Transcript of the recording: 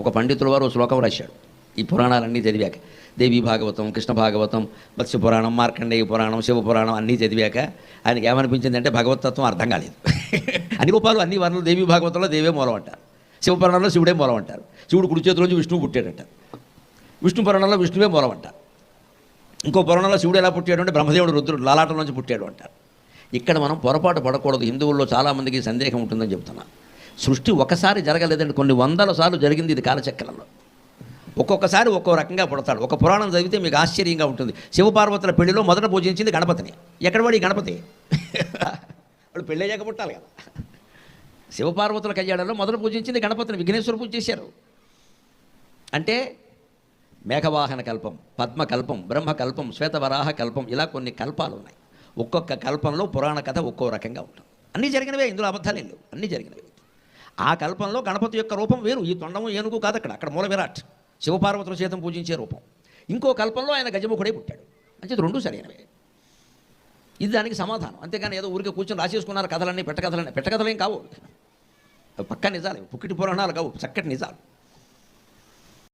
ఒక పండితుల వారు ఓ శ్లోకం రాశాడు. ఈ పురాణాలన్నీ చదివాక దేవి భాగవతం కృష్ణ భాగవతం మత్స్య పురాణం మార్కండేయ పురాణం శివ పురాణం అన్నీ చదివాక ఆయనకి ఏమనిపించింది అంటే భగవతత్వం అర్థం కాలేదు. అన్ని రూపాలు అన్ని వర్ణలు దేవి భాగవతంలో దేవే మూలం అంటారు. శివ పురాణంలో శివుడే మూలం అంటారు. శివుడు కుడి చేతిలోంచి విష్ణువు పుట్టాడంటారు. విష్ణు పురాణంలో విష్ణువే మూలం అంటారు. ఇంకో పురాణంలో శివుడు ఎలా పుట్టాడు అంటే బ్రహ్మదేవుడు రుద్రుడు లాలాటం నుంచి పుట్టాడు అంటారు. ఇక్కడ మనం పొరపాటు పడకూడదు. హిందువుల్లో చాలామందికి సందేహం ఉంటుందని చెప్తున్నా. సృష్టి ఒకసారి జరగలేదండి. కొన్ని వందల సార్లు జరిగింది ఇది కాలచక్రంలో. ఒక్కొక్కసారి ఒక్కో రకంగా పుడతాడు. ఒక పురాణం చదివితే మీకు ఆశ్చర్యంగా ఉంటుంది. శివపార్వతుల పెళ్ళిలో మొదట పూజించింది గణపతిని. ఎక్కడ వాడి గణపతి? వాళ్ళు పెళ్ళయ్యాక పుట్టాలి కదా. శివపార్వతుల కళ్యాణంలో మొదట పూజించింది గణపతిని. విఘ్నేశ్వర పూజ చేశారు. అంటే మేఘవాహన కల్పం పద్మకల్పం బ్రహ్మకల్పం శ్వేతవరాహ కల్పం ఇలా కొన్ని కల్పాలు ఉన్నాయి. ఒక్కొక్క కల్పంలో పురాణ కథ ఒక్కో రకంగా ఉంటుంది. అన్నీ జరిగినవే ఇందులో అబద్ధాలు లేవు. అన్నీ జరిగినవే. ఆ కల్పంలో గణపతి యొక్క రూపం వేరు. ఈ తొండము ఏనుగు కాదు అక్కడ. అక్కడ మూల విరాట్ శివపార్వతుల చేతం పూజించే రూపం. ఇంకో కల్పంలో ఆయన గజముఖుడే పుట్టాడు. అంటే రెండు సరైనవే. ఇది దానికి సమాధానం. అంతేగాని ఏదో ఊరికే కూర్చొని రాసేసుకున్నారు కథలన్నీ పెట్టకథలన్నీ. పెట్టకథలేం కావు. పక్క నిజాలు. పుక్కిటి పురాణాలు కావు. చక్కటి నిజాలు.